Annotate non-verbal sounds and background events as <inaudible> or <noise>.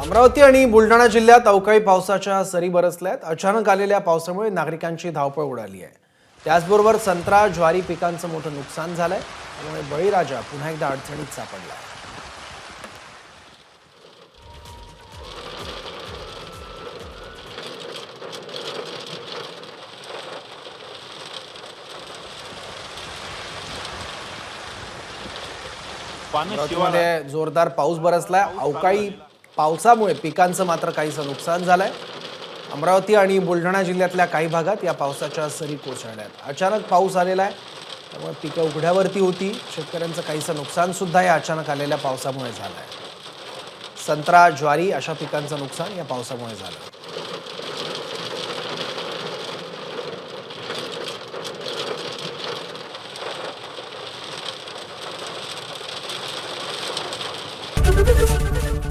अमरावती आणि बुलढाणा जिल्ह्यात अवकाळी पावसाच्या सरी बरसल्यात. अचानक आलेल्या पावसामुळे नागरिकांची धावपळ उडाली आहे. त्याचबरोबर संत्रा ज्वारी पिकांचं मोठं नुकसान झालंय. त्यामुळे बळीराजा पुन्हा एकदा अडचणीत सापडला आहे. जोरदार पाऊस बरसलाय. अवकाळी पावसामुळे पिकांचं मात्र काहीसं नुकसान झालं आहे अमरावती आणि बुलढाणा जिल्ह्यातल्या काही भागात या पावसाच्या सरी कोसळल्यात अचानक पाऊस आलेला आहे त्यामुळे पिकं उघड्यावरती होती. शेतकऱ्यांचं काहीसं नुकसानसुद्धा या अचानक आलेल्या पावसामुळे झालं आहे संत्रा ज्वारी अशा पिकांचं नुकसान या पावसामुळे झालं. <laughs>